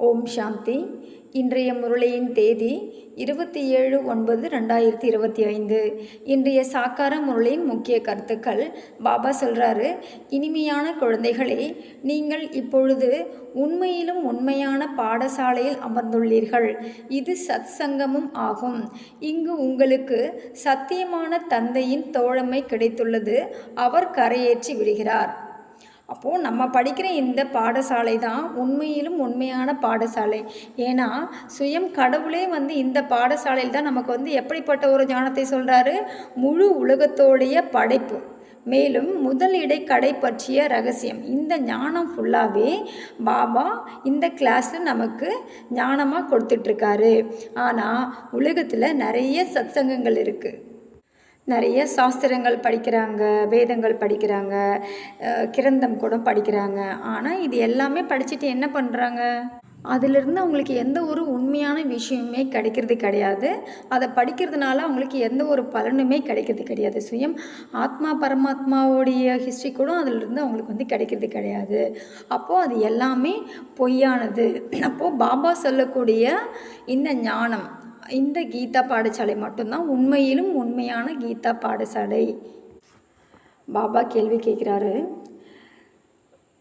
ஓம் சாந்தி. இன்றைய முரளியின் தேதி இருபத்தி ஏழு ஒன்பது ரெண்டாயிரத்தி இருபத்தி ஐந்து. இன்றைய சாக்கார முரளியின் முக்கிய கருத்துக்கள். பாபா சொல்கிறாரு இனிமையான குழந்தைகளே நீங்கள் இப்பொழுது உண்மையிலும் உண்மையான பாடசாலையில் அமர்ந்துள்ளீர்கள். இது சத் சங்கமும் ஆகும். இங்கு உங்களுக்கு சத்தியமான தந்தையின் தோழமை கிடைத்துள்ளது. அவர் கரையேற்றி விடுகிறார். அப்போது நம்ம படிக்கிற இந்த பாடசாலை தான் உண்மையிலும் உண்மையான பாடசாலை. ஏன்னா சுயம் கடவுளே வந்து இந்த பாடசாலையில் தான் நமக்கு வந்து எப்படிப்பட்ட ஒரு ஞானத்தை சொல்கிறாரு முழு உலகத்தோடைய படைப்பு. மேலும் முதல் இடைக்கடை பற்றிய ரகசியம். இந்த ஞானம் ஃபுல்லாகவே பாபா இந்த கிளாஸில் நமக்கு ஞானமாக கொடுத்துட்ருக்காரு ஆனால் உலகத்தில் நிறைய சத்சங்கங்கள் இருக்குது நிறைய சாஸ்திரங்கள் படிக்கிறாங்க வேதங்கள் படிக்கிறாங்க கிரந்தம் கூட படிக்கிறாங்க. ஆனால் இது எல்லாமே படிச்சுட்டு என்ன பண்ணுறாங்க அதிலிருந்து அவங்களுக்கு எந்த ஒரு உண்மையான விஷயமே கிடைக்கிறது கிடையாது. அதை படிக்கிறதுனால அவங்களுக்கு எந்த ஒரு பலனுமே கிடைக்கிறது கிடையாது. சுயம் ஆத்மா பரமாத்மாவோடைய ஹிஸ்ட்ரி கூட அதிலிருந்து அவங்களுக்கு வந்து கிடைக்கிறது கிடையாது. அப்போது அது எல்லாமே பொய்யானது. அப்போது பாபா சொல்லக்கூடிய இந்த ஞானம் இந்த கீதா பாடசாலை மட்டும்தான் உண்மையிலும் உண்மையான கீதா பாடசாலை. பாபா கேள்வி கேட்குறாரு.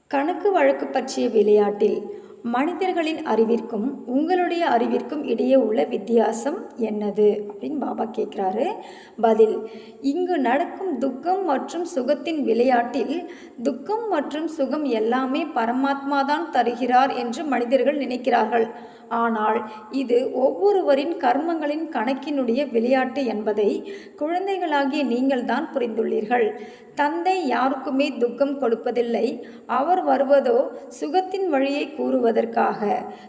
கணக்கு வழக்கு பற்றிய விளையாட்டில் மனிதர்களின் அறிவிற்கும் உங்களுடைய அறிவிற்கும் இடையே உள்ள வித்தியாசம் என்னது? அப்படின்னு பாபா கேட்குறாரு. பதில் இங்கு நடக்கும் துக்கம் மற்றும் சுகத்தின் விளையாட்டில் துக்கம் மற்றும் சுகம் எல்லாமே பரமாத்மா தான் தருகிறார் என்று மனிதர்கள் நினைக்கிறார்கள். ஆனால் இது ஒவ்வொருவரின் கர்மங்களின் கணக்கினுடைய விளையாட்டு என்பதை குழந்தைகளாகிய நீங்கள்தான் புரிந்துள்ளீர்கள். தந்தை யாருக்குமே துக்கம் கொடுப்பதில்லை. அவர் வருவதோ சுகத்தின் வழியை கூறுவதற்காக.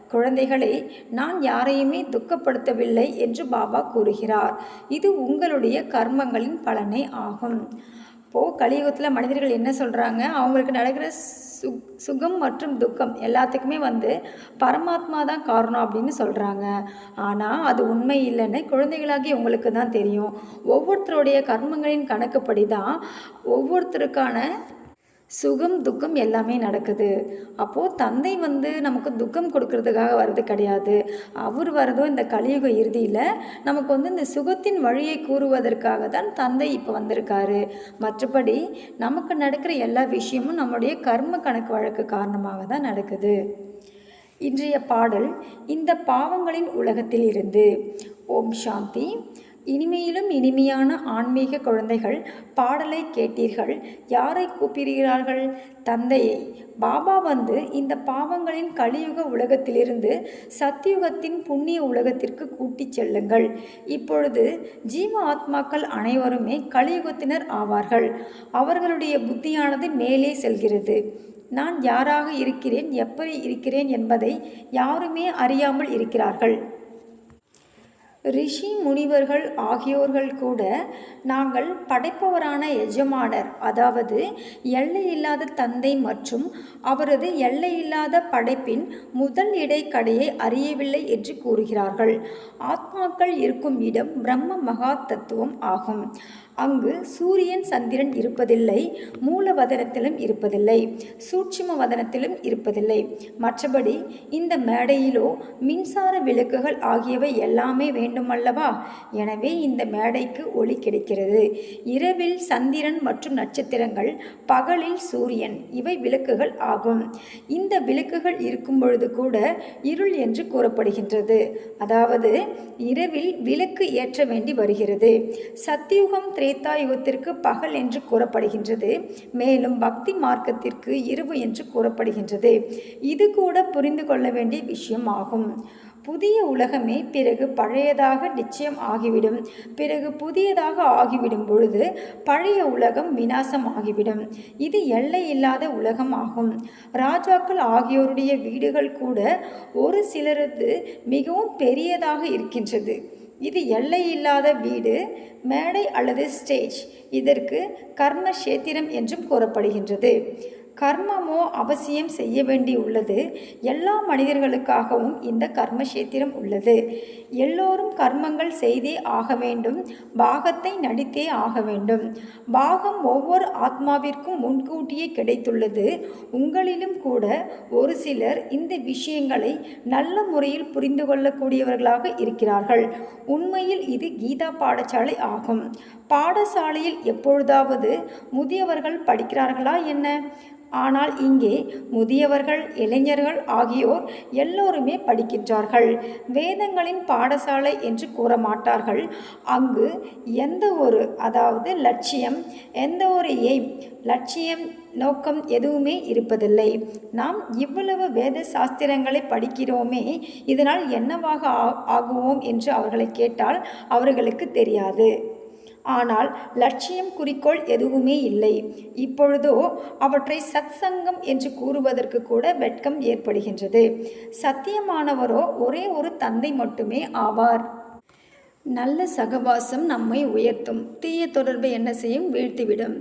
குழந்தைகளை நான் யாரையுமே துக்கப்படுத்தவில்லை என்று பாபா கூறுகிறார். இது உங்களுடைய கர்மங்களின் பலனே ஆகும். இப்போது கலியுகத்தில் மனிதர்கள் என்ன சொல்கிறாங்க அவங்களுக்கு நடக்கிற சு சுகம் மற்றும் துக்கம் எல்லாத்துக்குமே வந்து பரமாத்மா தான் காரணம் அப்படின்னு சொல்கிறாங்க ஆனால் அது உண்மை இல்லைன்னு குழந்தைகளாகி உங்களுக்கு தான் தெரியும். ஒவ்வொருத்தருடைய கர்மங்களின் கணக்குப்படி தான் ஒவ்வொருத்தருக்கான சுகம் துக்கம் எல்லாமே நடக்குது. அப்போது தந்தை வந்து நமக்கு துக்கம் கொடுக்கறதுக்காக வர்றது கிடையாது. அவர் வரதோ இந்த கலியுக இறுதியில் நமக்கு வந்து இந்த சுகத்தின் வழியை கூறுவதற்காக தான் தந்தை இப்போ வந்திருக்காரு. மற்றபடி நமக்கு நடக்கிற எல்லா விஷயமும் நம்முடைய கர்ம கணக்கு வழக்கு காரணமாக தான் நடக்குது. இன்றைய பாடல் இந்த பாவங்களின் உலகத்தில் இருந்து ஓம் சாந்தி. இனிமையிலும் இனிமையான ஆன்மீக குழந்தைகள் பாடலை கேட்டீர்கள். யாரை கூப்பிடுகிறார்கள்? தந்தையை. பாபா வந்து இந்த பாவங்களின் கலியுக உலகத்திலிருந்து சத்தியுகத்தின் புண்ணிய உலகத்திற்கு கூட்டிச் செல்லுங்கள். இப்பொழுது ஜீவ ஆத்மாக்கள் அனைவருமே கலியுகத்தினர் ஆவார்கள். அவர்களுடைய புத்தியானது மேலே செல்கிறது. நான் யாராக இருக்கிறேன்? எப்படி இருக்கிறேன் என்பதை யாருமே அறியாமல் இருக்கிறார்கள். ரிஷி முனிவர்கள் ஆகியோர்கள் கூட நாங்கள் படைப்பவரான எஜமானர் அதாவது எல்லையில்லாத தந்தை மற்றும் அவரது எல்லையில்லாத படைப்பின் முதல் இடைக்கடையை அறியவில்லை என்று கூறுகிறார்கள். ஆத்மாக்கள் இருக்கும் இடம் பிரம்ம மகா தத்துவம் ஆகும். அங்கு சூரியன் சந்திரன் இருப்பதில்லை மூலவதனத்திலும் இருப்பதில்லை சூட்சும வதனத்திலும் இருப்பதில்லை. மற்றபடி இந்த மேடையிலோ மின்சார விளக்குகள் ஆகியவை எல்லாமே வேண்டுமல்லவா? எனவே இந்த மேடைக்கு ஒளி கிடைக்கிறது. இரவில் சந்திரன் மற்றும் நட்சத்திரங்கள் பகலில் சூரியன் இவை விளக்குகள் ஆகும். இந்த விளக்குகள் இருக்கும் பொழுது கூட இருள் என்று கூறப்படுகின்றது. அதாவது இரவில் விளக்கு ஏற்ற வேண்டி வருகிறது. சத்தியுகம் திரேதா யுகத்திற்கு பகல் என்று கூறப்படுகின்றது. மேலும் பக்தி மார்க்கத்திற்கு இரவு என்று கூறப்படுகின்றது. இது கூட புரிந்து கொள்ள வேண்டிய விஷயம் ஆகும் புதிய உலகமே பிறகு பழையதாக நிச்சயம் ஆகிவிடும். பிறகு புதியதாக ஆகிவிடும் பொழுது பழைய உலகம் வினாசம் ஆகிவிடும் இது எல்லை இல்லாத உலகம் ஆகும் ராஜாக்கள் ஆகியோருடைய வீடுகள் கூட ஒரு சிலரது மிகவும் பெரியதாக இருக்கின்றது. இது எல்லை இல்லாத வீடு மேடை அல்லது ஸ்டேஜ். இதற்கு கர்ம கர்மக்ஷேத்திரம் என்றும் கூறப்படுகின்றது. கர்மமோ அவசியம் செய்ய வேண்டியுள்ளது எல்லா மனிதர்களுக்காகவும் இந்த கர்மக்ஷேத்திரம் உள்ளது. எல்லோரும் கர்மங்கள் செய்தே ஆக வேண்டும். பாகத்தை நடித்தே ஆக வேண்டும். பாகம் ஒவ்வொரு ஆத்மாவிற்கும் முன்கூட்டியே கிடைத்துள்ளது. உங்களிலும் கூட ஒரு சிலர் இந்த விஷயங்களை நல்ல முறையில் புரிந்து கொள்ளக்கூடியவர்களாக இருக்கிறார்கள். உண்மையில் இது கீதா பாடசாலை ஆகும். பாடசாலையில் எப்பொழுதாவது முதியவர்கள் படிக்கிறார்களா என்ன? ஆனால் இங்கே முதியவர்கள் இளைஞர்கள் ஆகியோர் எல்லோருமே படிக்கின்றார்கள். வேதங்களின் பாடசாலை என்று கூற மாட்டார்கள் அங்கு எந்த ஒரு அதாவது லட்சியம் எந்த ஒரு எய்ம் லட்சியம் நோக்கம் எதுவுமே இருப்பதில்லை. நாம் இவ்வளவு வேத சாஸ்திரங்களை படிக்கிறோமே இதனால் என்னவாக ஆ- ஆகுவோம் என்று அவர்களை கேட்டால் அவர்களுக்கு தெரியாது. ஆனால் லட்சியம் குறிக்கோள் எதுவுமே இல்லை. இப்பொழுதோ அவற்றை சத்சங்கம் என்று கூறுவதற்கு கூட வெட்கம் ஏற்படுகின்றது. சத்தியமானவரோ ஒரே ஒரு தந்தை மட்டுமே ஆவார். நல்ல சகவாசம் நம்மை உயர்த்தும். தீய தொடர்பு என்ன செய்யும்? வீழ்த்திவிடும்.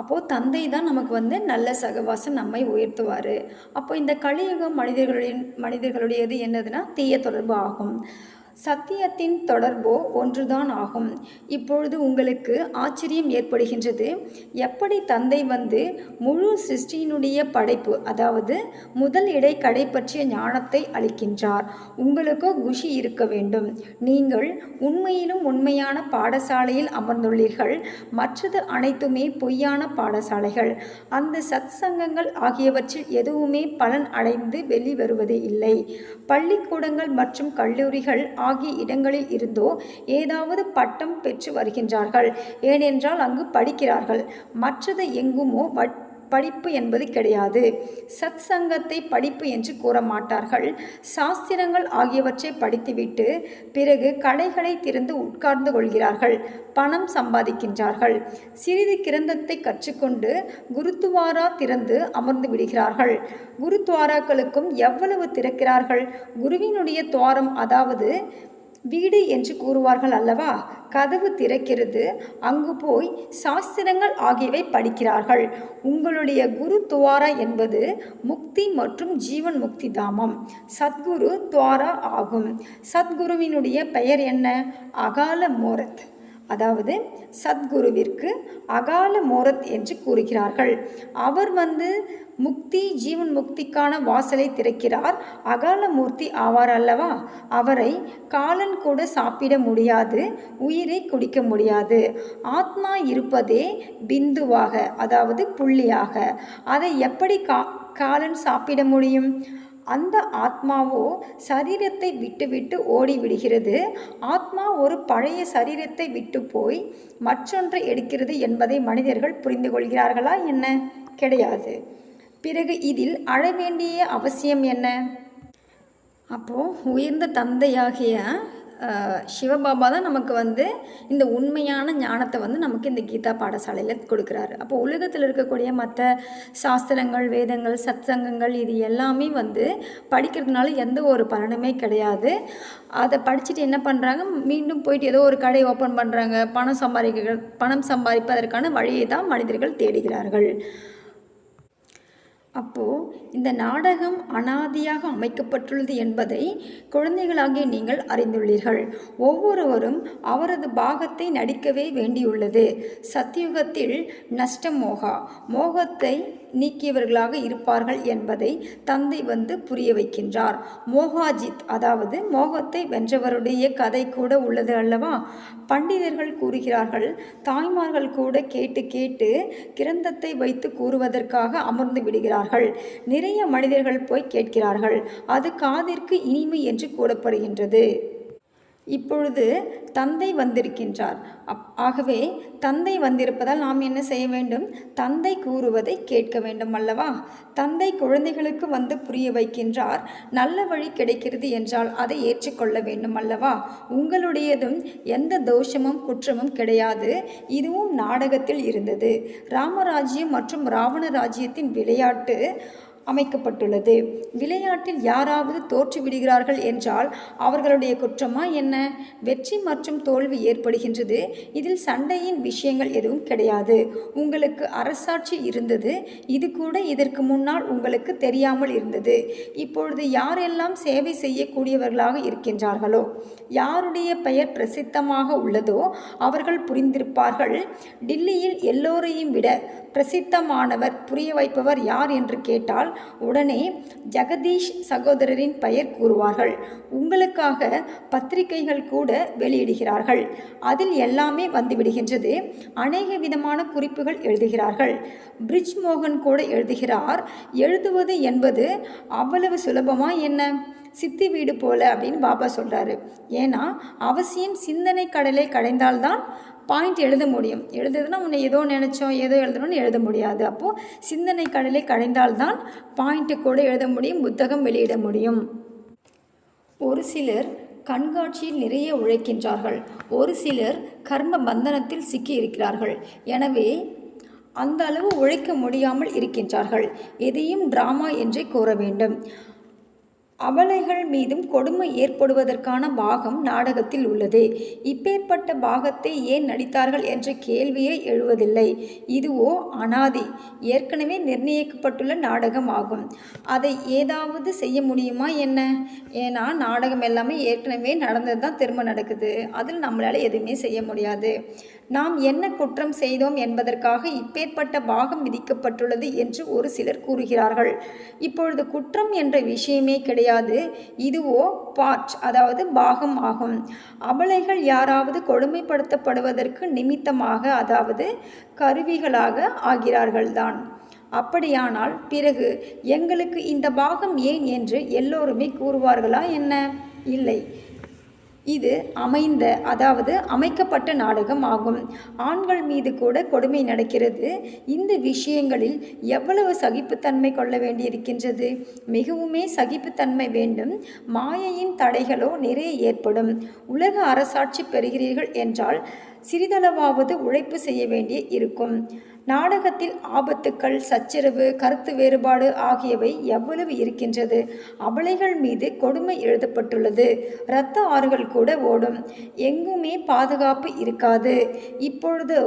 அப்போது தந்தை தான் நமக்கு வந்து நல்ல சகவாசம் நம்மை உயர்த்துவார். அப்போ இந்த கலியுகம் மனிதர்களுடைய மனிதர்களுடையது என்னதுன்னா தீய தொடர்பு ஆகும். சத்தியத்தின் தொடர்போ ஒன்றுதான் ஆகும். இப்பொழுது உங்களுக்கு ஆச்சரியம் ஏற்படுகின்றது. எப்படி தந்தை வந்து முழு சிருஷ்டியினுடைய படைப்பு அதாவது முதல் இடை கடை பற்றிய ஞானத்தை அளிக்கின்றார். உங்களுக்கோ குஷி இருக்க வேண்டும். நீங்கள் உண்மையிலும் உண்மையான பாடசாலையில் அமர்ந்துள்ளீர்கள். மற்றது அனைத்துமே பொய்யான பாடசாலைகள். அந்த சத் சங்கங்கள் ஆகியவற்றில் எதுவுமே பலன் அடைந்து வெளிவருவது இல்லை. பள்ளிக்கூடங்கள் மற்றும் கல்லூரிகள் ஆகிய இடங்களில் இருந்தோ ஏதாவது பட்டம் பெற்று வருகின்றார்கள். ஏனென்றால் அங்கு படிக்கிறார்கள். மற்றது எங்குமோ வட் படிப்பு என்பது கிடையாது. சத் சங்கத்தை படிப்பு என்று கூற மாட்டார்கள் சாஸ்திரங்கள் ஆகியவற்றை படித்துவிட்டு பிறகு கடைகளை திறந்து உட்கார்ந்து கொள்கிறார்கள். பணம் சம்பாதிக்கின்றார்கள். சிறிது கிரந்தத்தை கற்றுக்கொண்டு குருத்துவாரா திறந்து அமர்ந்து விடுகிறார்கள். குருத்வாராக்களுக்கும் எவ்வளவு திறக்கிறார்கள்? குருவினுடைய துவாரம் அதாவது வீடு என்று கூறுவார்கள் அல்லவா? கதவு திறக்கிறது அங்கு போய் சாஸ்திரங்கள் ஆகியவை படிக்கிறார்கள். உங்களுடைய குரு துவாரா என்பது முக்தி மற்றும் ஜீவன் முக்தி தாமம். சத்குரு துவாரா ஆகும். சத்குருவினுடைய பெயர் என்ன? அகால மோரத். அதாவது சத்குருவிற்கு அகால மோரத் என்று கூறுகிறார்கள். அவர் வந்து முக்தி ஜீவன் முக்திக்கான வாசலை திறக்கிறார். அகாலமூர்த்தி ஆவார் அல்லவா? அவரை காலன் கூட சாப்பிட முடியாது உயிரை குடிக்க முடியாது. ஆத்மா இருப்பதே பிந்துவாக அதாவது புள்ளியாக. அதை எப்படி கா காலன் சாப்பிட முடியும்? அந்த ஆத்மாவோ சரீரத்தை விட்டுவிட்டு ஓடிவிடுகிறது. ஆத்மா ஒரு பழைய சரீரத்தை விட்டு போய் மற்றொன்றை எடுக்கிறது என்பதை மனிதர்கள் புரிந்து கொள்கிறார்களா என்ன? கிடையாது. பிறகு இதில் அழ வேண்டிய அவசியம் என்ன? அப்போது உயர்ந்த தந்தையாகிய சிவபாபா தான் நமக்கு வந்து இந்த உண்மையான ஞானத்தை வந்து நமக்கு இந்த கீதா பாடசாலையில் கொடுக்குறாரு. அப்போ உலகத்தில் இருக்கக்கூடிய மற்ற சாஸ்திரங்கள் வேதங்கள் சத்சங்கங்கள் இது எல்லாமே வந்து படிக்கிறதுனால எந்த ஒரு பலனுமே கிடையாது. அதை படிச்சுட்டு என்ன பண்ணுறாங்க மீண்டும் போயிட்டு ஏதோ ஒரு கடை ஓப்பன் பண்ணுறாங்க பணம் சம்பாதிக்க பணம் சம்பாதிப்பதற்கான வழியை தான் மனிதர்கள் தேடுகிறார்கள். அப்போது இந்த நாடகம் அனாதியாக அமைக்கப்பட்டுள்ளது என்பதை குழந்தைகளாகிய நீங்கள் அறிந்துள்ளீர்கள். ஒவ்வொருவரும் அவரது பாகத்தை நடிக்கவே வேண்டியுள்ளது. சத்தியுகத்தில் நஷ்ட மோகா. மோகத்தை நீக்கியவர்களாக இருப்பார்கள் என்பதை தந்தை வந்து புரிய வைக்கின்றார். மோகாஜித் அதாவது மோகத்தை வென்றவருடைய கதை கூட உள்ளது அல்லவா? பண்டிதர்கள் கூறுகிறார்கள் தாய்மார்கள் கூட கேட்டு கேட்டு கிரந்தத்தை வைத்து கூறுவதற்காக அமர்ந்து விடுகிறார்கள். நிறைய மனிதர்கள் போய் கேட்கிறார்கள் அது காதிற்கு இனிமை என்று கூறப்படுகின்றது. இப்பொழுது தந்தை வந்திருக்கின்றார். அப் ஆகவே தந்தை வந்திருப்பதால் நாம் என்ன செய்ய வேண்டும்? தந்தை கூறுவதை கேட்க வேண்டும் அல்லவா? தந்தை குழந்தைகளுக்கு வந்து புரிய வைக்கின்றார். நல்ல வழி கிடைக்கிறது என்றால் அதை ஏற்றுக்கொள்ள வேண்டும் அல்லவா? உங்களுடையதும் எந்த தோஷமும் குற்றமும் கிடையாது. இதுவும் நாடகத்தில் இருந்தது. ராமராஜ்யம் மற்றும் ராவண ராஜ்யத்தின் விளையாட்டு அமைக்கப்பட்டுள்ளது. விளையாட்டில் யாராவது தோற்றுவிடுகிறார்கள் என்றால் அவர்களுடைய குற்றமா என்ன? வெற்றி மற்றும் தோல்வி ஏற்படுகின்றது. இதில் சண்டையின் விஷயங்கள் எதுவும் கிடையாது. உங்களுக்கு அரசாட்சி இருந்தது. இது கூட இதற்கு முன்னால் உங்களுக்கு தெரியாமல் இருந்தது. இப்பொழுது யாரெல்லாம் சேவை செய்யக்கூடியவர்களாக இருக்கின்றார்களோ யாருடைய பெயர் பிரசித்தமாக உள்ளதோ அவர்கள் புரிந்திருப்பார்கள். டில்லியில் எல்லோரையும் விட பிரசித்தமானவர் புரிய வைப்பவர் யார் என்று கேட்டால் உடனே ஜெகதீஷ் சகோதரரின் பெயர் கூறுவார்கள். உங்களுக்காக பத்திரிகைகள் கூட வெளியிடுகிறார்கள். அதில் எல்லாமே வந்துவிடுகின்றது. அநேக விதமான குறிப்புகள் எழுதுகிறார்கள். பிரிட்ஜ் மோகன் கூட எழுதுகிறார் எழுதுவது என்பது அவ்வளவு சுலபமா என்ன? சித்தி வீடு போல அப்படின்னு பாபா சொல்கிறாரு ஏன்னா அவசியம் சிந்தனை கடலை கடைந்தால்தான் பாயிண்ட் எழுத முடியும். எழுதுதுன்னா உன்னை ஏதோ நினச்சோம் ஏதோ எழுதணும்னு எழுத முடியாது. அப்போது சிந்தனை கடலை கடைந்தால்தான் பாயிண்ட்டு கூட எழுத முடியும் புத்தகம் வெளியிட முடியும். ஒரு சிலர் கண்காட்சியில் நிறைய உழைக்கின்றார்கள். ஒரு சிலர் கர்ம பந்தனத்தில் சிக்கி இருக்கிறார்கள். எனவே அந்த அளவு உழைக்க முடியாமல் இருக்கின்றார்கள். எதையும் டிராமா என்றே கூற வேண்டும். அபலைகள் மீதும் கொடுமை ஏற்படுவதற்கான பாகம் நாடகத்தில் உள்ளது. இப்பேற்பட்ட பாகத்தை ஏன் நடித்தார்கள் என்ற கேள்வியே எழுவதில்லை. இதுவோ அனாதி ஏற்கனவே நிர்ணயிக்கப்பட்டுள்ள நாடகம் ஆகும். அதை ஏதாவது செய்ய முடியுமா என்ன? ஏன்னா நாடகம் எல்லாமே ஏற்கனவே நடந்தது தான் திரும்ப நடக்குது. அதில் நம்மளால் எதுவுமே செய்ய முடியாது. நாம் என்ன குற்றம் செய்தோம் என்பதற்காக இப்பேற்பட்ட பாகம் விதிக்கப்பட்டுள்ளது என்று ஒரு சிலர் கூறுகிறார்கள். இப்பொழுது குற்றம் என்ற விஷயமே கிடையாது. இதுவோ பார்ட் அதாவது பாகம் ஆகும். அபலைகள் யாராவது கொடுமைப்படுத்தப்படுவதற்கு நிமித்தமாக அதாவது கருவிகளாக ஆகிறார்கள்தான். அப்படியானால் பிறகு எங்களுக்கு இந்த பாகம் ஏன் என்று எல்லோருமே கூறுவார்களா என்ன? இல்லை. இது அமைந்த அதாவது அமைக்கப்பட்ட நாடகம் ஆகும். ஆண்கள் மீது கூட கொடுமை நடக்கிறது. இந்த விஷயங்களில் எவ்வளவு சகிப்புத்தன்மை கொள்ள வேண்டியிருக்கின்றது? மிகவுமே சகிப்புத்தன்மை வேண்டும். மாயையின் தடைகளோ நிறைய ஏற்படும். உலக அரசாட்சி பெறுகிறீர்கள் என்றால் சிறிதளவாவது உழைப்பு செய்ய வேண்டிய இருக்கும் நாடகத்தில் ஆபத்துக்கள் சச்சரவு கருத்து வேறுபாடு ஆகியவை எவ்வளவு இருக்கின்றது? அபலைகள் மீது கொடுமை எழுதப்பட்டுள்ளது. இரத்த ஆறுகள் கூட ஓடும். எங்குமே பாதுகாப்பு இருக்காது. இப்பொழுதோ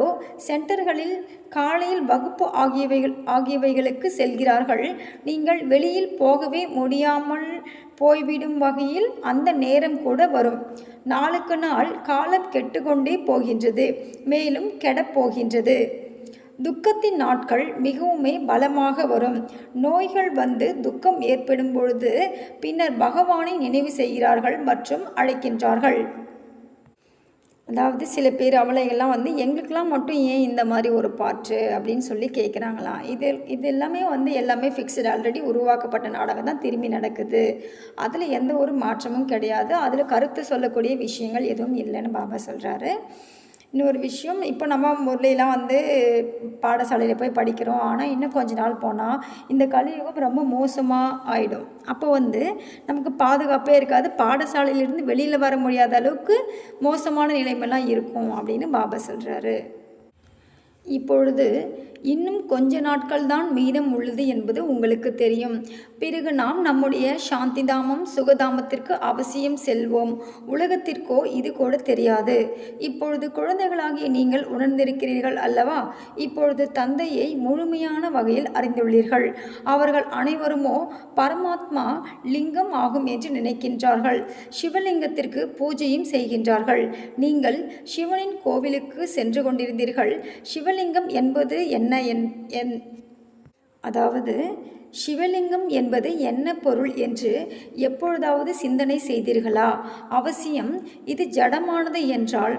சென்டர்களில் காலையில் வகுப்பு ஆகியவைகள் ஆகியவைகளுக்கு செல்கிறார்கள். நீங்கள் வெளியில் போகவே முடியாமல் போய்விடும் வகையில் அந்த நேரம் கூட வரும். நாளுக்கு நாள் காலம் கெட்டுக்கொண்டே போகின்றது. மேலும் கெடப்போகின்றது துக்கத்தின் நாட்கள் மிகவுமே பலமாக வரும். நோய்கள் வந்து துக்கம் ஏற்படும் பொழுது பின்னர் பகவானை நினைவு செய்கிறார்கள் மற்றும் அழைக்கின்றார்கள். அதாவது சில பேர் அவளைகள்லாம் வந்து எங்களுக்கெல்லாம் மட்டும் ஏன் இந்த மாதிரி ஒரு பாட்டு? அப்படின்னு சொல்லி கேட்குறாங்களாம் இது இது எல்லாமே வந்து எல்லாமே ஃபிக்ஸ்டு ஆல்ரெடி உருவாக்கப்பட்ட நாடகம் தான் திரும்பி நடக்குது. அதில் எந்த ஒரு மாற்றமும் கிடையாது. அதில் கருத்து சொல்லக்கூடிய விஷயங்கள் எதுவும் இல்லைன்னு பாபா சொல்கிறாரு இன்னொரு விஷயம் இப்போ நம்ம முரளிலாம் வந்து பாடசாலையில் போய் படிக்கிறோம். ஆனால் இன்னும் கொஞ்ச நாள் போனால் இந்த கலியுகம் ரொம்ப மோசமாக ஆகிடும் அப்போ வந்து நமக்கு பாதுகாப்பே இருக்காது. பாடசாலையிலேருந்து வெளியில் வர முடியாத அளவுக்கு மோசமான நிலைமைலாம் இருக்கும் அப்படின்னு பாபா சொல்கிறாரு இப்பொழுது இன்னும் கொஞ்ச நாட்கள் தான் மீதம் உள்ளது என்பது உங்களுக்கு தெரியும். பிறகு நாம் நம்முடைய சாந்திதாமம் சுகதாமத்திற்கு அவசியம் செல்வோம். உலகத்திற்கோ இது கூட தெரியாது. இப்பொழுது குழந்தைகளாகிய நீங்கள் உணர்ந்திருக்கிறீர்கள் அல்லவா? இப்பொழுது தந்தையை முழுமையான வகையில் அறிந்துள்ளீர்கள். அவர்கள் அனைவருமோ பரமாத்மா லிங்கம் ஆகும் என்று நினைக்கின்றார்கள். சிவலிங்கத்திற்கு பூஜையும் செய்கின்றார்கள். நீங்கள் சிவனின் கோவிலுக்கு சென்று கொண்டிருந்தீர்கள். சிவலிங்கம் என்பது என்ன என் என் அதாவது சிவலிங்கம் என்பது என்ன பொருள் என்று எப்பொழுதாவது சிந்தனை செய்தீர்களா? அவசியம் இது ஜடமானது என்றால்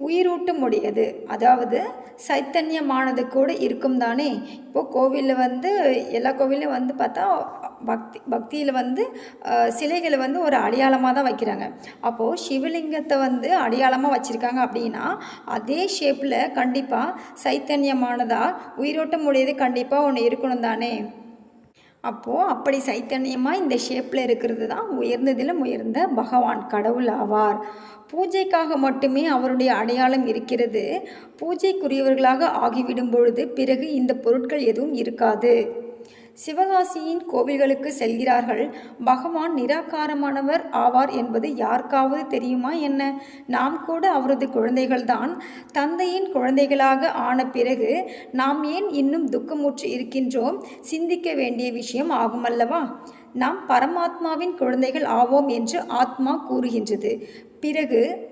உயிரூட்டமுடையது. அதாவது சைத்தன்யமானது கூட இருக்கும் தானே இப்போது கோவிலில் வந்து எல்லா கோவிலும் வந்து பார்த்தா பக்தி பக்தியில் வந்து சிலைகளை வந்து ஒரு அடையாளமாக தான் வைக்கிறாங்க. அப்போது சிவலிங்கத்தை வந்து அடையாளமாக வச்சுருக்காங்க அப்படின்னா அதே ஷேப்பில் கண்டிப்பாக சைத்தன்யமானதாக உயிரோட்டம் உடையது கண்டிப்பாக ஒன்று இருக்கணும் தானே? அப்போது அப்படி சைத்தன்யமாக இந்த ஷேப்பில் இருக்கிறது தான் உயர்ந்ததிலும் உயர்ந்த பகவான் கடவுள் ஆவார். பூஜைக்காக மட்டுமே அவருடைய அடையாளம் இருக்கிறது. பூஜைக்குரியவர்களாக ஆகிவிடும் பொழுது பிறகு இந்த பொருட்கள் எதுவும் இருக்காது. சிவகாசியின் கோவில்களுக்கு செல்கிறார்கள். பகவான் நிராகாரமானவர் ஆவார் என்பது யாருக்காவது தெரியுமா என்ன? நாம் கூட அவரது குழந்தைகள்தான். தந்தையின் குழந்தைகளாக ஆன பிறகு நாம் ஏன் இன்னும் துக்கமுற்று இருக்கின்றோம்? சிந்திக்க வேண்டிய விஷயம் ஆகுமல்லவா? நாம் பரமாத்மாவின் குழந்தைகள் ஆவோம் என்று ஆத்மா கூறுகின்றது. பிறகு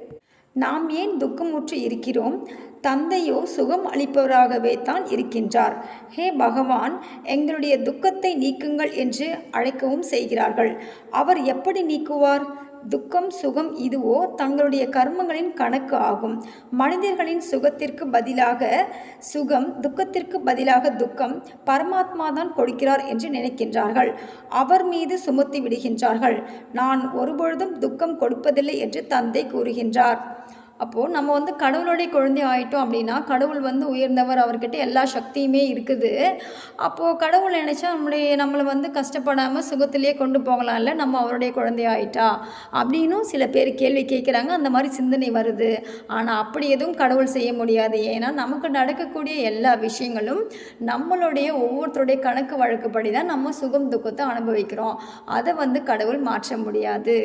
நாம் ஏன் துக்கமுற்று இருக்கிறோம்? தந்தையோ சுகம் அளிப்பவராகவே தான் இருக்கின்றார். ஹே பகவான் எங்களுடைய துக்கத்தை நீக்குங்கள் என்று அழைக்கவும் செய்கிறார்கள். அவர் எப்படி நீக்குவார்? துக்கம் சுகம் இதுவோ தங்களுடைய கர்மங்களின் கணக்கு ஆகும். மனிதர்களின் சுகத்திற்கு பதிலாக சுகம் துக்கத்திற்கு பதிலாக துக்கம் பரமாத்மா தான் கொடுக்கிறார் என்று நினைக்கின்றார்கள். அவர் மீது சுமத்தி விடுகின்றார்கள். நான் ஒருபொழுதும் துக்கம் கொடுப்பதில்லை என்று தந்தை கூறுகின்றார். அப்போது நம்ம வந்து கடவுளுடைய குழந்தை ஆகிட்டோம் அப்படின்னா கடவுள் வந்து உயர்ந்தவர் அவர்கிட்ட எல்லா சக்தியுமே இருக்குது. அப்போது கடவுள் நினச்சா நம்முடைய நம்மளை வந்து கஷ்டப்படாமல் சுகத்திலேயே கொண்டு போகலாம்ல நம்ம அவருடைய குழந்தை ஆயிட்டா அப்படின்னும் சில பேர் கேள்வி கேட்குறாங்க அந்த மாதிரி சிந்தனை வருது. ஆனால் அப்படி எதுவும் கடவுள் செய்ய முடியாது. ஏன்னா நமக்கு நடக்கக்கூடிய எல்லா விஷயங்களும் நம்மளுடைய ஒவ்வொருத்தருடைய கணக்கு வழக்குப்படி தான் நம்ம சுகம் துக்கத்தை அனுபவிக்கிறோம். அதை வந்து கடவுள் மாற்ற முடியாது.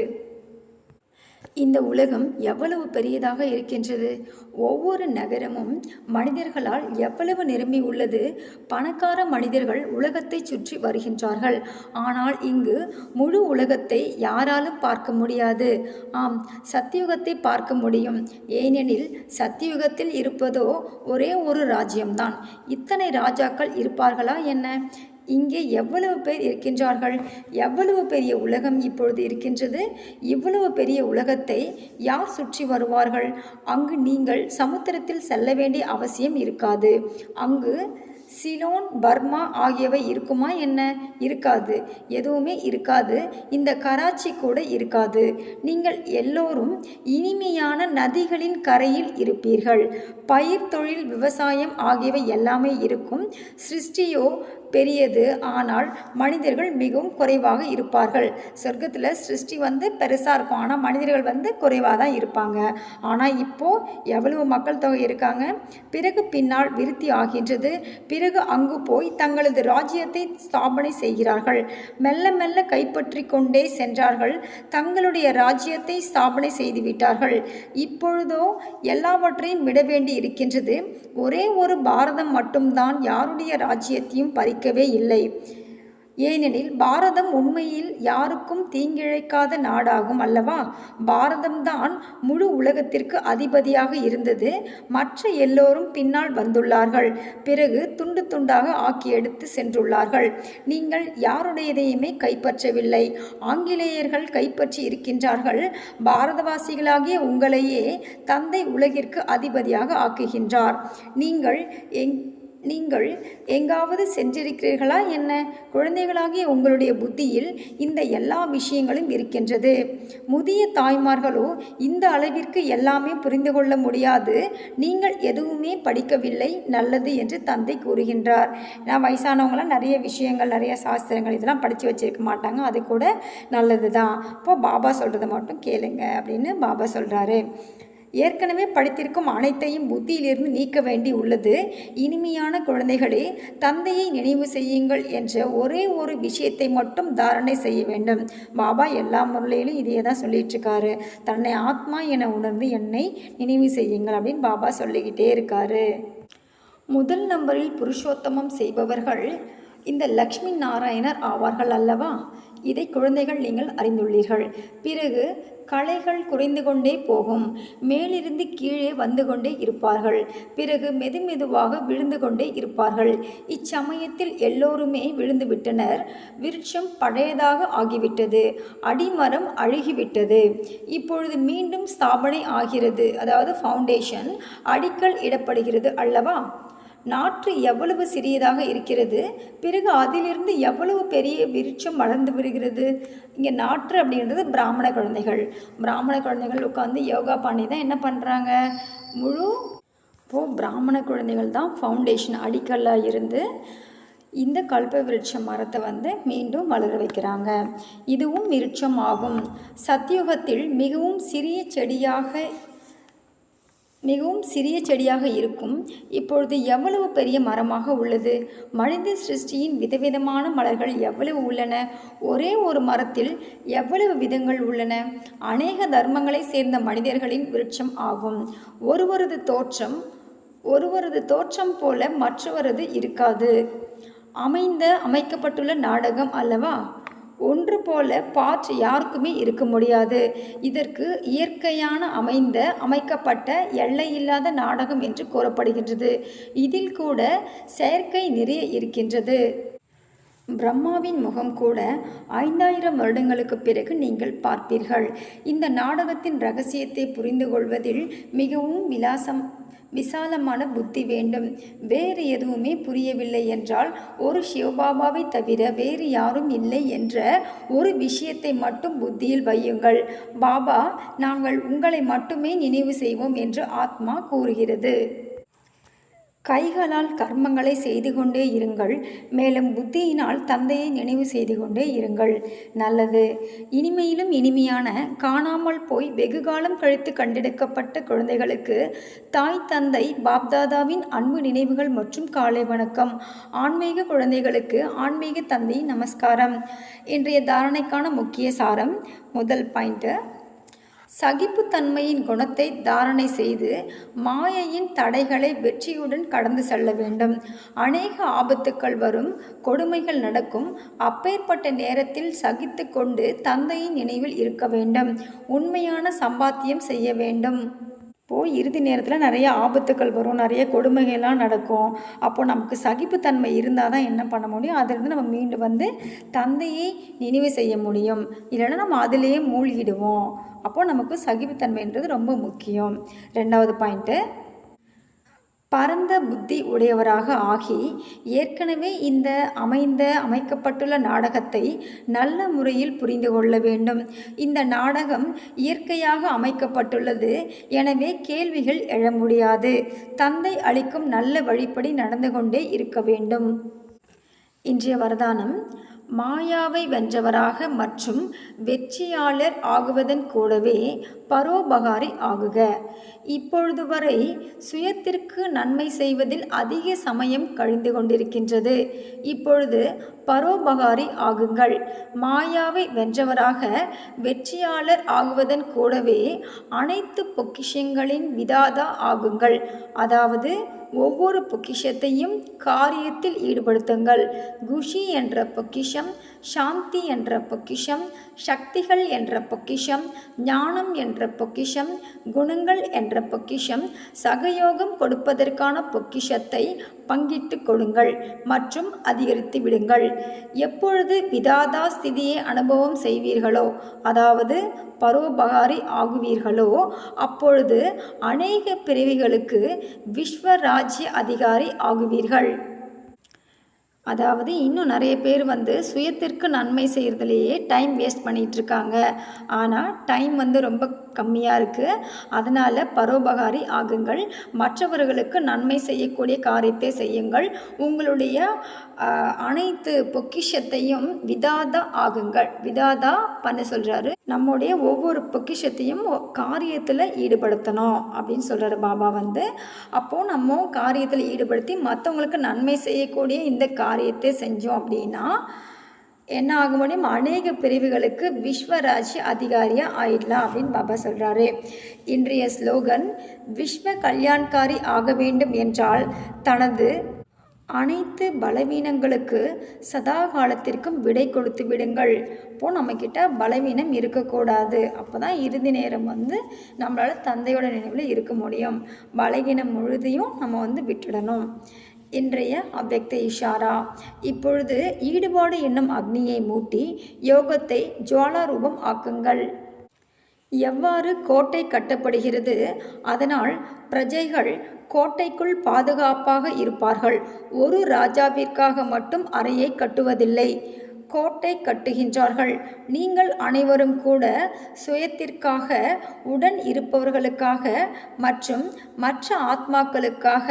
இந்த உலகம் எவ்வளவு பெரியதாக இருக்கின்றது? ஒவ்வொரு நகரமும் மனிதர்களால் எவ்வளவு நிரம்பி உள்ளது? பணக்கார மனிதர்கள் உலகத்தை சுற்றி வருகின்றார்கள். ஆனால் இங்கு முழு உலகத்தை யாராலும் பார்க்க முடியாது. ஆம் சத்தியுகத்தை பார்க்க முடியும். ஏனெனில் சத்தியுகத்தில் இருப்பதோ ஒரே ஒரு ராஜ்யம்தான். இத்தனை ராஜாக்கள் இருப்பார்களா என்ன? இங்கே எவ்வளவு பேர் இருக்கின்றார்கள்? எவ்வளவு பெரிய உலகம் இப்பொழுது இருக்கின்றது? இவ்வளவு பெரிய உலகத்தை யார் சுற்றி வருவார்கள்? அங்கு நீங்கள் சமுத்திரத்தில் செல்ல வேண்டிய அவசியம் இருக்காது. அங்கு சிலோன் பர்மா ஆகியவை இருக்குமா என்ன? இருக்காது. எதுவுமே இருக்காது. இந்த கராச்சி கூட இருக்காது. நீங்கள் எல்லோரும் இனிமையான நதிகளின் கரையில் இருப்பீர்கள். பயிர் தொழில் விவசாயம் ஆகியவை எல்லாமே இருக்கும். சிருஷ்டியோ பெரியது. ஆனால் மனிதர்கள் மிகவும் குறைவாக இருப்பார்கள். சொர்க்கத்தில் சிருஷ்டி வந்து பெருசாக இருக்கும். ஆனால் மனிதர்கள் வந்து குறைவாக தான் இருப்பாங்க. ஆனால் இப்போது எவ்வளவு மக்கள் தொகை இருக்காங்க? பிறகு பின்னால் விருத்தி ஆகின்றது. பிறகு அங்கு போய் தங்களது ராஜ்யத்தை ஸ்தாபனை செய்கிறார்கள். மெல்ல மெல்ல கைப்பற்றி கொண்டே சென்றார்கள். தங்களுடைய ராஜ்யத்தை ஸ்தாபனை செய்துவிட்டார்கள் இப்பொழுதோ எல்லாவற்றையும் விட வேண்டி இருக்கின்றது. ஒரே ஒரு பாரதம் மட்டும்தான் யாருடைய ராஜ்யத்தையும் இருக்கவே இல்லை. ஏனெனில் பாரதம் உண்மையில் யாருக்கும் தீங்கிழைக்காத நாடாகும் அல்லவா? பாரதம்தான் முழு உலகத்திற்கு அதிபதியாக இருந்தது. மற்ற எல்லோரும் பின்னால் வந்துள்ளார்கள். பிறகு துண்டு துண்டாக ஆக்கி எடுத்து சென்றுள்ளார்கள். நீங்கள் யாருடையதையுமே கைப்பற்றவில்லை. ஆங்கிலேயர்கள் கைப்பற்றி இருக்கின்றார்கள். பாரதவாசிகளாகிய உங்களையே தந்தை உலகிற்கு அதிபதியாக ஆக்குகின்றார். நீங்கள் எங் நீங்கள் எங்காவது சென்றிருக்கிறீர்களா என்ன? குழந்தைகளாகிய உங்களுடைய புத்தியில் இந்த எல்லா விஷயங்களும் இருக்கின்றது. முதிய தாய்மார்களோ இந்த அளவிற்கு எல்லாமே புரிந்து கொள்ள முடியாது. நீங்கள் எதுவுமே படிக்கவில்லை நல்லது என்று தந்தை கூறுகின்றார். நான் வயசானவங்களாம் நிறைய விஷயங்கள் நிறைய சாஸ்திரங்கள் இதெல்லாம் படித்து வச்சிருக்க மாட்டாங்க. அது கூட நல்லது தான் இப்போ பாபா சொல்கிறத மட்டும் கேளுங்க அப்படின்னு பாபா சொல்கிறாரு ஏற்கனவே படித்திருக்கும் அனைத்தையும் புத்தியிலிருந்து நீக்க வேண்டி உள்ளது. இனிமையான குழந்தைகளே தந்தையை நினைவு செய்யுங்கள் என்ற ஒரே ஒரு விஷயத்தை மட்டும் தாரணை செய்ய வேண்டும். பாபா எல்லா முறையிலும் இதையே தான் சொல்லிட்டு இருக்காரு தன்னை ஆத்மா என உணர்ந்து என்னை நினைவு செய்யுங்கள் அப்படின்னு பாபா சொல்லிக்கிட்டே இருக்காரு. முதல் நம்பரில் புருஷோத்தமம் செய்பவர்கள் இந்த லக்ஷ்மி நாராயணர் ஆவார்கள் அல்லவா? இதை குழந்தைகள் நீங்கள் அறிந்துள்ளீர்கள். பிறகு கலைகள் குறைந்து கொண்டே போகும். மேலிருந்து கீழே வந்து கொண்டே இருப்பார்கள். பிறகு மெது மெதுவாக விழுந்து கொண்டே இருப்பார்கள். இச்சமயத்தில் எல்லோருமே விழுந்து விட்டனர். விருட்சம் பழையதாக ஆகிவிட்டது. அடிமரம் அழுகிவிட்டது. இப்பொழுது மீண்டும் ஸ்தாபனை ஆகிறது. அதாவது ஃபவுண்டேஷன் அடிக்கல் இடப்படுகிறது அல்லவா? நாற்று எவ்வளவு சிறியதாக இருக்கிறது? பிறகு அதிலிருந்து எவ்வளவு பெரிய விருட்சம் வளர்ந்து வருகிறது? இங்கே நாற்று அப்படின்றது பிராமண குழந்தைகள். பிராமண குழந்தைகள் உட்காந்து யோகா பண்ணி தான் என்ன பண்ணுறாங்க முழு இப்போது பிராமண குழந்தைகள் தான் ஃபவுண்டேஷன் அடிக்கல்லாக இருந்து இந்த கல்ப விருட்ச மரத்தை வந்து மீண்டும் வளர வைக்கிறாங்க. இதுவும் விருட்சம் ஆகும் சத்தியுகத்தில் மிகவும் சிறிய செடியாக மிகவும் சிறிய செடியாக இருக்கும். இப்பொழுது எவ்வளவு பெரிய மரமாக உள்ளது? மனித சிருஷ்டியின் விதவிதமான மலர்கள் எவ்வளவு உள்ளன? ஒரே ஒரு மரத்தில் எவ்வளவு விதங்கள் உள்ளன? அநேக தர்மங்களை சேர்ந்த மனிதர்களின் விருட்சம் ஆகும். ஒருவரது தோற்றம் ஒருவரது தோற்றம் போல மற்றவரது இருக்காது. அமைந்த அமைக்கப்பட்டுள்ள நாடகம் அல்லவா? ஒன்று போல பாற்று யாருக்குமே இருக்க முடியாது. இதற்கு இயற்கையான அமைந்த அமைக்கப்பட்ட எல்லையில்லாத நாடகம் என்று கூறப்படுகின்றது. இதில் கூட செயற்கை நிறைய இருக்கின்றது. பிரம்மாவின் முகம் கூட ஐந்தாயிரம் வருடங்களுக்கு பிறகு நீங்கள் பார்ப்பீர்கள் இந்த நாடகத்தின் ரகசியத்தை புரிந்து கொள்வதில் மிகவும் விலாசம் விசாலமான புத்தி வேண்டும். வேறு எதுவுமே புரியவில்லை என்றால் ஒரு சிவபாபாவை தவிர வேறு யாரும் இல்லை என்ற ஒரு விஷயத்தை மட்டும் புத்தியில் வையுங்கள். பாபா நாங்கள் உங்களை மட்டுமே நினைவு செய்வோம் என்று ஆத்மா கூறுகிறது. கைகளால் கர்மங்களை செய்து கொண்டே இருங்கள். மேலும் புத்தியினால் தந்தையை நினைவு செய்து கொண்டே இருங்கள். நல்லது. இனிமையிலும் இனிமையான காணாமல் போய் வெகு காலம் கழித்து கண்டெடுக்கப்பட்ட குழந்தைகளுக்கு தாய் தந்தை பாப்தாதாவின் அன்பு நினைவுகள் மற்றும் காலை வணக்கம். ஆன்மீக குழந்தைகளுக்கு ஆன்மீக தந்தை நமஸ்காரம். இன்றைய தாரணைக்கான முக்கிய சாரம் முதல் பாயிண்ட்டு சகிப்புத்தன்மையின் குணத்தை தாரணை செய்து மாயையின் தடைகளை வெற்றியுடன் கடந்து செல்ல வேண்டும். அநேக ஆபத்துக்கள் வரும் கொடுமைகள் நடக்கும். அப்பேற்பட்ட நேரத்தில் சகித்து கொண்டு தந்தையின் நினைவில் இருக்க வேண்டும். உண்மையான சம்பாத்தியம் செய்ய வேண்டும். இப்போது இறுதி நேரத்தில் நிறைய ஆபத்துக்கள் வரும் நிறைய கொடுமைகள்லாம் நடக்கும். அப்போது நமக்கு சகிப்புத்தன்மை இருந்தால் தான் என்ன பண்ண முடியும்? அதிலிருந்து நம்ம மீண்டு வந்து தந்தையை நினைவு செய்ய முடியும். இல்லைன்னா நம்ம அதிலேயே மூழ்கிடுவோம். அப்போது நமக்கு சகிப்புத்தன்மைன்றது ரொம்ப முக்கியம். ரெண்டாவது பாயிண்ட்டு பரந்த புத்தி உடையவராக ஆகி ஏற்கனவே இந்த அமைந்த அமைக்கப்பட்டுள்ள நாடகத்தை நல்ல முறையில் புரிந்து கொள்ள வேண்டும். இந்த நாடகம் இயற்கையாக அமைக்கப்பட்டுள்ளது. எனவே கேள்விகள் எழ முடியாது. தந்தை அளிக்கும் நல்ல வழிப்படி நடந்து கொண்டே இருக்க வேண்டும். இன்றைய வரதானம் மாயாவை வென்றவராக மற்றும் வெற்றியாளர் ஆகுவதன் கூடவே பரோபகாரி ஆகுக. இப்பொழுது வரை சுயத்திற்கு நன்மை செய்வதில் அதிக சமயம் கழிந்து கொண்டிருக்கின்றது. இப்பொழுது பரோபகாரி ஆகுங்கள். மாயாவை வென்றவராக வெற்றியாளர் ஆகுவதன் கூடவே அனைத்து பொக்கிஷங்களின் விதாதா ஆகுங்கள். அதாவது ஒவ்வொரு பொக்கிஷத்தையும் காரியத்தில் ஈடுபடுத்துங்கள். குஷி என்ற பொக்கிஷம் சாந்தி என்ற பொக்கிஷம் சக்திகள் என்ற பொக்கிஷம் ஞானம் என்ற பொக்கிஷம் குணங்கள் என்ற பொக்கிஷம் சகயோகம் கொடுப்பதற்கான பொக்கிஷத்தை பங்கிட்டு கொடுங்கள் மற்றும் அதிகரித்து விடுங்கள். எப்பொழுது விதாதா ஸ்திதியை அனுபவம் செய்வீர்களோ அதாவது பரோபகாரி ஆகுவீர்களோ அப்பொழுது அநேக பிரிவுகளுக்கு விஸ்வராஜ்ய அதிகாரி ஆகுவீர்கள். அதாவது இன்னும் நிறைய பேர் வந்து சுயத்திற்கு நன்மை செய்கிறதுலேயே டைம் வேஸ்ட் பண்ணிகிட்ருக்காங்க. ஆனால் டைம் வந்து ரொம்ப கம்மியாக இருக்குது அதனால் பரோபகாரி ஆகுங்கள். மற்றவர்களுக்கு நன்மை செய்யக்கூடிய காரியத்தை செய்யுங்கள். உங்களுடைய அனைத்து பொக்கிஷத்தையும் விதாதா ஆகுங்கள். விதாதா பண்ண சொல்கிறாரு நம்முடைய ஒவ்வொரு பொக்கிஷத்தையும் காரியத்தில் ஈடுபடுத்தணும் அப்படின்னு சொல்கிறாரு பாபா வந்து. அப்போது நம்ம காரியத்தில் ஈடுபடுத்தி மற்றவங்களுக்கு நன்மை செய்யக்கூடிய இந்த காரியம் காரியத்தை செஞ்சோம் அப்படின்னா என்ன ஆக முடியும்? அநேக பிரிவுகளுக்கு விஸ்வராஜ் அதிகாரியாக ஆயிடலாம் அப்படின்னு பாபா சொல்கிறாரு இன்றைய ஸ்லோகன் விஸ்வ கல்யாண்காரி ஆக வேண்டும் என்றால் தனது அனைத்து பலவீனங்களுக்கு சதா காலத்திற்கும் விடை கொடுத்து விடுங்கள். இப்போது நம்மக்கிட்ட பலவீனம் இருக்கக்கூடாது. அப்போ தான் இறுதி நேரம் வந்து நம்மளால் தந்தையோட நினைவில் இருக்க முடியும். பலவீனம் முழுதையும் நம்ம வந்து விட்டுடணும். இன்றைய அவ்வக்த இஷாரா. இப்பொழுது ஈடுபாடு என்னும் அக்னியை மூட்டி யோகத்தை ஜுவாலாரூபம் ஆக்குங்கள். எவ்வாறு கோட்டை கட்டப்படுகிறது? அதனால் பிரஜைகள் கோட்டைக்குள் பாதுகாப்பாக இருப்பார்கள். ஒரு ராஜாவிற்காக மட்டும் அறையை கட்டுவதில்லை. கோட்டை கட்டுகின்றார்கள். நீங்கள் அனைவரும் கூட சுயத்திற்காக உடன் இருப்பவர்களுக்காக மற்றும் மற்ற ஆத்மாக்களுக்காக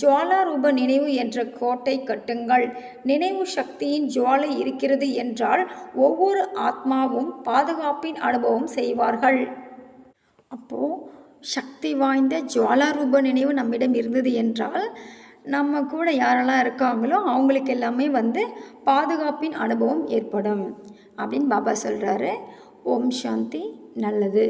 ஜுவாலாரூப நினைவு என்ற கோட்டை கட்டுங்கள். நினைவு சக்தியின் ஜுவாலை இருக்கிறது என்றால் ஒவ்வொரு ஆத்மாவும் பாதுகாப்பின் அனுபவம் செய்வார்கள். அப்போது சக்தி வாய்ந்த ஜுவாலாரூப நினைவு நம்மிடம் இருந்தது என்றால் நம்ம கூட யாரெல்லாம் இருக்காங்களோ அவங்களுக்கு எல்லாமே வந்து பாதுகாப்பின் அனுபவம் ஏற்படும் அப்படின்னு பாபா சொல்கிறாரு ஓம் சாந்தி. நல்லது.